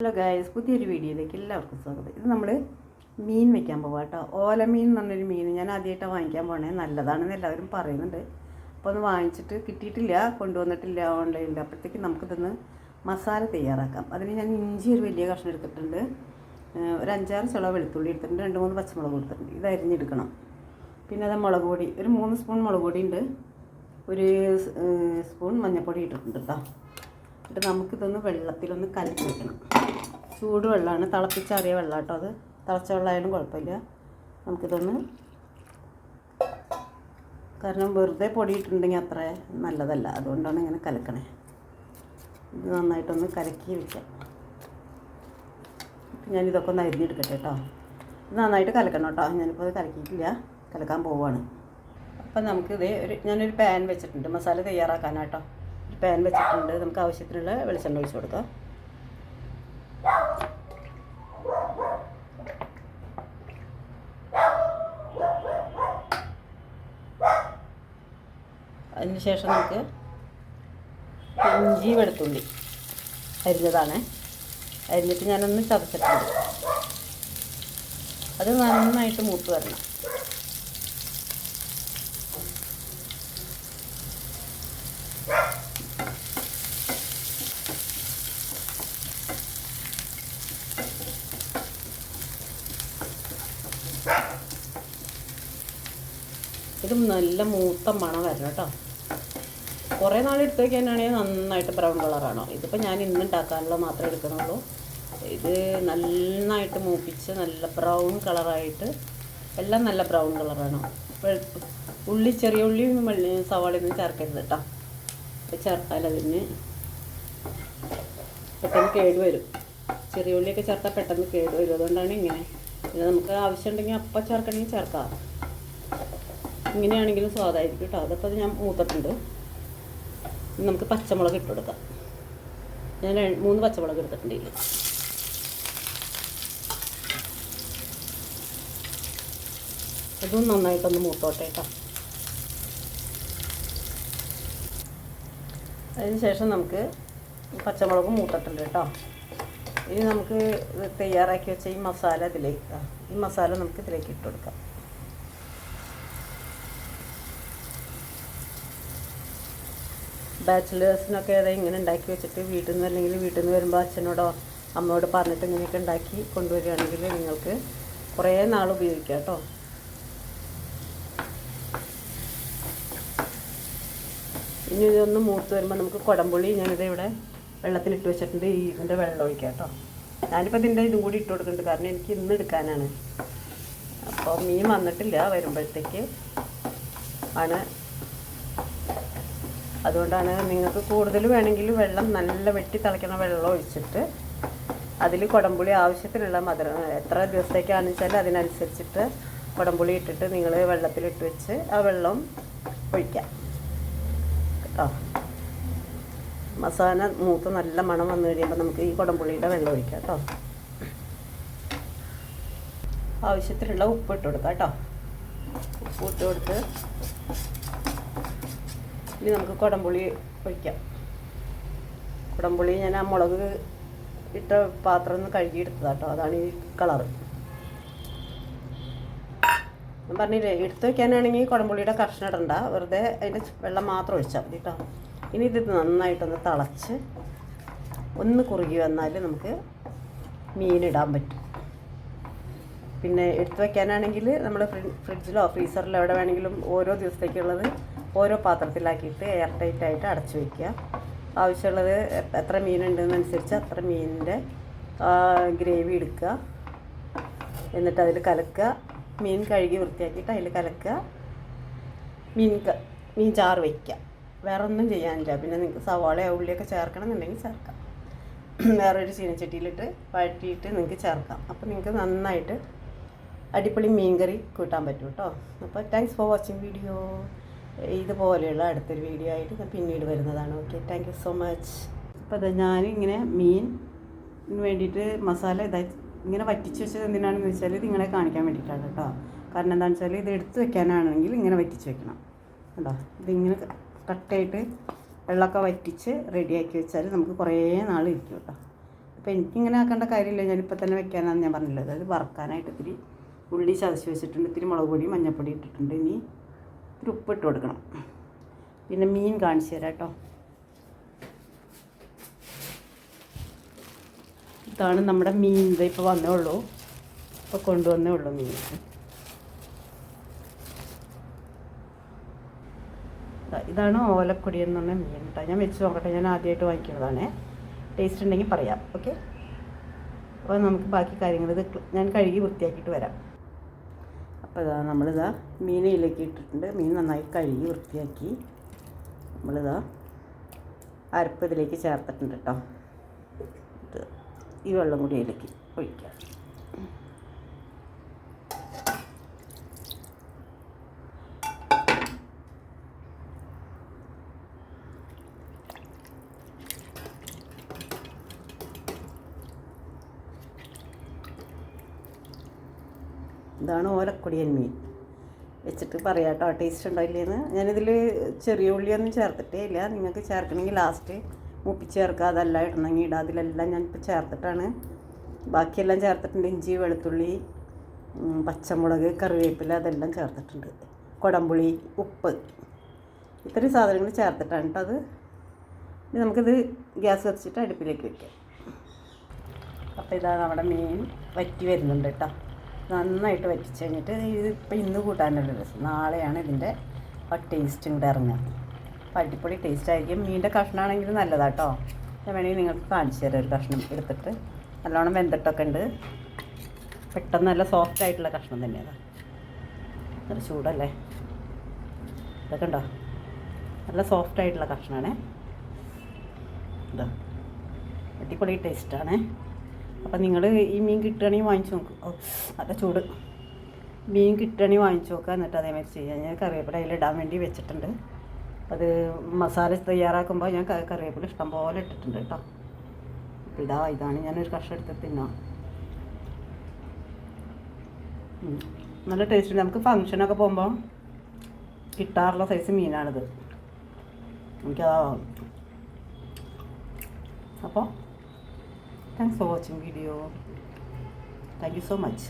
Hello guys പുതിയൊരു വീഡിയോയിലേക്ക് എല്ലാവർക്കും സ്വാഗതം. ഇത് നമ്മൾ മീൻ വെക്കാൻ പോകാം കേട്ടോ. ഓലമീൻ എന്ന് പറഞ്ഞൊരു മീൻ ഞാൻ ആദ്യമായിട്ടാണ് വാങ്ങിക്കാൻ പോണേ. നല്ലതാണെന്ന് എല്ലാവരും പറയുന്നുണ്ട്. അപ്പോൾ ഒന്ന് വാങ്ങിച്ചിട്ട് കിട്ടിയിട്ടില്ല കൊണ്ടുവന്നിട്ടില്ല ഓൺലൈനിൽ അപ്പോഴത്തേക്ക് നമുക്കിതൊന്ന് മസാല തയ്യാറാക്കാം. അതിന് ഞാൻ ഇഞ്ചി ഒരു വലിയ കഷ്ണം എടുത്തിട്ടുണ്ട്. ഒരു അഞ്ചാറ് ചുള വെളുത്തുള്ളി എടുത്തിട്ടുണ്ട്. രണ്ട് മൂന്ന് പച്ചമുളക് എടുത്തിട്ടുണ്ട് ഇത് അരിഞ്ഞെടുക്കണം. പിന്നെ അത് മുളക് പൊടി. ഒരു മൂന്ന് സ്പൂൺ മുളക് പൊടി ഉണ്ട്. ഒരു സ്പൂൺ മഞ്ഞൾപ്പൊടി ഇട്ടിട്ടുണ്ട് കേട്ടോ. എന്നിട്ട് നമുക്കിതൊന്ന് വെള്ളത്തിലൊന്ന് കലക്കി വെക്കണം. ചൂട് വെള്ളമാണ്. തിളപ്പിച്ചാറിയ വെള്ളം കേട്ടോ അത്. തിളച്ച വെള്ളമായാലും കുഴപ്പമില്ല. നമുക്കിതൊന്ന് കാരണം വെറുതെ പൊടിയിട്ടുണ്ടെങ്കിൽ അത്ര നല്ലതല്ല. അതുകൊണ്ടാണ് ഇങ്ങനെ കലക്കണേ. ഇത് നന്നായിട്ടൊന്ന് കലക്കി വെക്കാം. ഞാനിതൊക്കെ ഒന്ന് അരിഞ്ഞെടുക്കട്ടെ കേട്ടോ. ഇത് നന്നായിട്ട് കലക്കണം കേട്ടോ. ഞാനിപ്പോൾ അത് കലക്കിയിട്ടില്ല. കലക്കാൻ പോവുകയാണ്. അപ്പം നമുക്കിത് ഒരു ഞാനൊരു പാൻ വെച്ചിട്ടുണ്ട്. മസാല തയ്യാറാക്കാനാട്ടോ. ഒരു പാൻ വെച്ചിട്ടുണ്ട്. നമുക്ക് ആവശ്യത്തിനുള്ള വെളിച്ചെണ്ണ ഒഴിച്ച് കൊടുക്കാം. അതിന് ശേഷം നമുക്ക് ഇഞ്ചി വെളുത്തുള്ളി അരിഞ്ഞതാണ്. അരിഞ്ഞിട്ട് ഞാനൊന്ന് ചതച്ചിട്ടുണ്ട്. അത് നന്നായിട്ട് മൂത്ത് വരണം. ഇത് നല്ല മൂത്ത മണം വരണം കേട്ടോ. കുറേ നാൾ എടുത്ത് വയ്ക്കാനാണെങ്കിൽ നന്നായിട്ട് ബ്രൗൺ കളറാണോ ഇതിപ്പോൾ ഞാൻ ഇന്ന് ഉണ്ടാക്കാനുള്ള മാത്രമേ എടുക്കുന്നുള്ളൂ ഇത് നന്നായിട്ട് മൂപ്പിച്ച് നല്ല ബ്രൗൺ കളറായിട്ട് എല്ലാം നല്ല ബ്രൗൺ കളറാണ് ഉള്ളി ചെറിയ ഉള്ളിയും വെള്ളി സവാളയൊന്നും ചേർക്കരുത് കേട്ടോ. അപ്പോൾ ചേർത്താൽ അതിന് പെട്ടെന്ന് കേട് വരും. ചെറിയ ഉള്ളിയൊക്കെ ചേർത്താൽ പെട്ടെന്ന് കേട് വരും. അതുകൊണ്ടാണ് ഇങ്ങനെ. ഇത് നമുക്ക് ആവശ്യമുണ്ടെങ്കിൽ അപ്പം ചേർക്കണമെങ്കിൽ ചേർക്കാം. ഇങ്ങനെയാണെങ്കിലും സ്വാദായിരിക്കും കേട്ടോ. അതപ്പോൾ അത് ഞാൻ മൂത്തിട്ടുണ്ട്. നമുക്ക് പച്ചമുളക് ഇട്ട് കൊടുക്കാം. ഞാൻ മൂന്ന് പച്ചമുളക് എടുത്തിട്ടുണ്ട് ഇതിൽ അതും നന്നായിട്ടൊന്ന് മൂത്തോട്ടെ കേട്ടോ. അതിന് ശേഷം നമുക്ക് പച്ചമുളക് മൂത്തിട്ടുണ്ട് കേട്ടോ. ഇനി നമുക്ക് തയ്യാറാക്കി വെച്ച ഈ മസാല ഇതിലേക്ക് ഈ മസാല നമുക്ക് ഇതിലേക്ക് ഇട്ട് കൊടുക്കാം. ബാച്ചിലേഴ്സിനൊക്കെ അത് ഇങ്ങനെ ഉണ്ടാക്കി വെച്ചിട്ട് വീട്ടിൽ നിന്ന് അല്ലെങ്കിൽ വീട്ടിൽ നിന്ന് വരുമ്പോൾ അച്ഛനോടോ അമ്മയോട് പറഞ്ഞിട്ട് ഇങ്ങനെയൊക്കെ ഉണ്ടാക്കി കൊണ്ടുവരികയാണെങ്കിൽ നിങ്ങൾക്ക് കുറേ നാൾ ഉപയോഗിക്കാം കേട്ടോ. ഇനി ഇതൊന്ന് മൂത്ത് വരുമ്പോൾ നമുക്ക് കുടംപുളി ഞാനിത് ഇവിടെ വെള്ളത്തിലിട്ട് വെച്ചിട്ടുണ്ട്. ഈ ഇതിന്റെ വെള്ളം ഒഴിക്കാം കേട്ടോ. ഞാനിപ്പോൾ ഇതിന്റെ ഇതും കൂടി ഇട്ട് കൊടുക്കുന്നുണ്ട്. കാരണം എനിക്ക് ഇന്ന് എടുക്കാനാണ്. അപ്പോൾ മീൻ വന്നിട്ടില്ല. വരുമ്പോഴത്തേക്ക് ആണ് അതുകൊണ്ടാണ് നിങ്ങൾക്ക് കൂടുതൽ വേണമെങ്കിൽ വെള്ളം നല്ല വെട്ടി തിളയ്ക്കണ വെള്ളം ഒഴിച്ചിട്ട് അതിൽ കുടംപുളി ആവശ്യത്തിനുള്ള മധുരം എത്ര ദിവസത്തേക്കാണെന്ന് വെച്ചാൽ അതിനനുസരിച്ചിട്ട് കുടംപുളി ഇട്ടിട്ട് നിങ്ങൾ വെള്ളത്തിലിട്ട് വെച്ച് ആ വെള്ളം ഒഴിക്കാം. കേട്ടോ? മസാല മൂത്ത് നല്ല മണം വന്നു കഴിയുമ്പോൾ നമുക്ക് ഈ കുടംപുളിയുടെ വെള്ളം ഒഴിക്കാം കേട്ടോ. ആവശ്യത്തിനുള്ള ഉപ്പ് ഇട്ട് കൊടുക്കാം കേട്ടോ. ഉപ്പ് ഇട്ട് കൊടുത്ത് ഇനി നമുക്ക് കുടംപുളി ഒഴിക്കാം. കുടംപുളി ഞാൻ ആ മുളക് ഇട്ട പാത്രം ഒന്ന് കഴുകിയെടുത്തത് കേട്ടോ അതാണ് ഈ കളറ്. ഞാൻ പറഞ്ഞില്ലേ എടുത്ത് വയ്ക്കാനാണെങ്കിൽ കുടംപുളിയുടെ കഷ്ണം ഇടണ്ട. വെറുതെ അതിന്റെ വെള്ളം മാത്രം ഒഴിച്ചാൽ മതി കേട്ടോ ഇനി ഇത് നന്നായിട്ടൊന്ന് തിളച്ച് ഒന്ന് കുറുകി വന്നാൽ നമുക്ക് മീനിടാൻ പറ്റും. പിന്നെ എടുത്തു വയ്ക്കാനാണെങ്കിൽ നമ്മൾ ഫ്രിഡ്ജിലോ ഫ്രീസറിലോ എവിടെ വേണമെങ്കിലും ഓരോ ദിവസത്തേക്കുള്ളത് ഓരോ പാത്രത്തിലാക്കിയിട്ട് എയർ ടൈറ്റ് ആയിട്ട് അടച്ചു വയ്ക്കുക ആവശ്യമുള്ളത് എത്ര മീനുണ്ടെന്നനുസരിച്ച് അത്ര മീനിന്റെ ഗ്രേവി എടുക്കുക. എന്നിട്ട് അതിൽ കലക്കുക. മീൻ കഴുകി വൃത്തിയാക്കിയിട്ട് അതിൽ കലക്കുക. മീൻ മീൻ ചാറ് വയ്ക്കുക വേറെ ഒന്നും ചെയ്യാനില്ല. പിന്നെ നിങ്ങൾക്ക് സവാളയോ ഉള്ളിയൊക്കെ ചേർക്കണം എന്നുണ്ടെങ്കിൽ ചേർക്കാം. വേറൊരു ചീനച്ചട്ടിയിലിട്ട് വഴറ്റിയിട്ട് നിങ്ങൾക്ക് ചേർക്കാം. അപ്പോൾ നിങ്ങൾക്ക് നന്നായിട്ട് അടിപൊളി മീൻ കറി കൂട്ടാൻ പറ്റും കേട്ടോ അപ്പോൾ താങ്ക്സ് ഫോർ വാച്ചിങ് വീഡിയോ ഇതുപോലെയുള്ള അടുത്തൊരു വീഡിയോ ആയിട്ട് ഞാൻ പിന്നീട് വരുന്നതാണ്. Okay thank you so much അപ്പോൾ അതെ ഞാനിങ്ങനെ മീൻ വേണ്ടിയിട്ട് മസാല ഇതായി ഇങ്ങനെ വറ്റിച്ച് വെച്ചത് എന്തിനാണെന്ന് വെച്ചാൽ നിങ്ങളെ കാണിക്കാൻ വേണ്ടിയിട്ടാണ് കേട്ടോ. കാരണം എന്താണെന്ന് വെച്ചാൽ ഇത് എടുത്ത് വെക്കാനാണെങ്കിൽ ഇങ്ങനെ വറ്റിച്ച് വെക്കണം. കേട്ടോ ഇതിങ്ങനെ കട്ടായിട്ട് വെള്ളമൊക്കെ വറ്റിച്ച് റെഡിയാക്കി വെച്ചാൽ നമുക്ക് കുറേ നാൾ ഇരിക്കും കേട്ടോ. അപ്പോൾ എനിക്കിങ്ങനെ ആക്കേണ്ട കാര്യമില്ല. ഞാനിപ്പോൾ തന്നെ വെക്കാനാണെന്ന് ഞാൻ പറഞ്ഞില്ല അതായത് വറക്കാനായിട്ട് ഇത്തിരി ഉള്ളി ചതച്ച് വെച്ചിട്ടുണ്ട് ഇത്തിരി മുളക് പൊടി മഞ്ഞൾപ്പൊടി ഇട്ടിട്ടുണ്ട്. ഇനി ഇത്തിരി ഉപ്പ് ഇട്ട് കൊടുക്കണം. പിന്നെ മീൻ കാണിച്ചു തരാം കേട്ടോ. ഇതാണ് നമ്മുടെ മീൻ. ഇത് ഇപ്പോൾ വന്നേ ഉള്ളൂ. ഇപ്പോൾ കൊണ്ടുവന്നേ ഉള്ളൂ മീൻ. ഇതാണ് ഓലക്കൊടി എന്ന് പറഞ്ഞ മീൻ കേട്ടോ. ഞാൻ വെച്ച് നോക്കട്ടെ. ഞാൻ ആദ്യമായിട്ട് വാങ്ങിക്കുന്നതാണ്. ടേസ്റ്റ് ഉണ്ടെങ്കിൽ പറയാം. ഓക്കെ? അപ്പോൾ നമുക്ക് ബാക്കി കാര്യങ്ങൾ ഇത് ഞാൻ കഴുകി വൃത്തിയാക്കിയിട്ട് വരാം. അപ്പോൾ ഇതാ നമ്മളിതാ മീനയിലേക്ക് ഇട്ടിട്ടുണ്ട്. മീൻ നന്നായി കഴുകി വൃത്തിയാക്കി നമ്മളിതാ അരപ്പ് ഇതിലേക്ക് ചേർത്തിട്ടുണ്ട് കേട്ടോ. ഈ വെള്ളം കൂടി അതിലേക്ക് ഒഴിക്കാം. ഇതാണ് ഓലക്കൊടിയൻ മീൻ. വെച്ചിട്ട് പറയാം കേട്ടോ ടേസ്റ്റ് ഉണ്ടോ ഇല്ലേന്ന് ഞാനിതിൽ ചെറിയ ഉള്ളിയൊന്നും ചേർത്തിട്ടേ ഇല്ല. നിങ്ങൾക്ക് ചേർക്കണമെങ്കിൽ ലാസ്റ്റ് മുപ്പിച്ച് ചേർക്കുക. അതല്ല ഇടണമെങ്കിൽ ഇടാം. അതിലെല്ലാം ഞാൻ ഇപ്പോൾ ചേർത്തിട്ടാണ്. ബാക്കിയെല്ലാം ചേർത്തിട്ടുണ്ട്. ഇഞ്ചി വെളുത്തുള്ളി പച്ചമുളക് കറിവേപ്പില അതെല്ലാം ചേർത്തിട്ടുണ്ട്. കുടംപുളി ഉപ്പ്. ഇത്രയും സാധനങ്ങൾ ചേർത്തിട്ടാണ് കേട്ടോ അത്. നമുക്കിത് ഗ്യാസ് വെച്ചിട്ട് അടുപ്പിലേക്ക് വെക്കാം. അപ്പോൾ ഇതാ നമ്മുടെ മീൻ വറ്റി വരുന്നുണ്ട് കേട്ടോ നന്നായിട്ട് വറ്റിച്ച് കഴിഞ്ഞിട്ട് ഇത് ഇപ്പം ഇന്ന് കൂട്ടാനുള്ള രസം. നാളെയാണ് ഇതിന്റെ ആ ടേസ്റ്റ് കൂടെ ഇറങ്ങുക. അപ്പോൾ അടിപൊളി ടേസ്റ്റ് ആയിരിക്കും. മീനിന്റെ കഷ്ണമാണെങ്കിൽ നല്ലതാട്ടോ. ഞാൻ വേണമെങ്കിൽ നിങ്ങൾക്ക് കാണിച്ചു തരാം ഒരു കഷ്ണം എടുത്തിട്ട്. നല്ലോണം വെന്തിട്ടൊക്കെ ഉണ്ട്. പെട്ടെന്ന് നല്ല സോഫ്റ്റ് ആയിട്ടുള്ള കഷ്ണം തന്നെയാണ് നല്ല ചൂടല്ലേ? ഇതൊക്കെ ഉണ്ടോ? നല്ല സോഫ്റ്റ് ആയിട്ടുള്ള കഷ്ണമാണേ ഇതാ. അടിപൊളി ടേസ്റ്റാണ് അപ്പം നിങ്ങൾ ഈ മീൻ കിട്ടുകയാണെങ്കിൽ വാങ്ങിച്ചു നോക്കും. ഓ നല്ല ചൂട്. മീൻ കിട്ടുകയാണെങ്കിൽ വാങ്ങിച്ചു നോക്കുക എന്നിട്ട് അതേമാതിരി ചെയ്യാം. ഞാൻ കറിവേപ്പില ഇടാൻ വേണ്ടി വെച്ചിട്ടുണ്ട്. അത് മസാല തയ്യാറാക്കുമ്പോൾ ഞാൻ കറിവേപ്പില ഇഷ്ടം പോലെ ഇട്ടിട്ടുണ്ട് കേട്ടോ. ഇടാ ഇതാ ഇതാണ്. ഞാനൊരു കഷ്ണം എടുത്ത് തിന്നാം. നല്ല ടേസ്റ്റ് നമുക്ക് ഫങ്ഷനൊക്കെ പോകുമ്പോൾ കിട്ടാറുള്ള സൈസ് മീനാണിത്. എനിക്കതാ അപ്പോൾ Thanks for watching video. Thank you so much.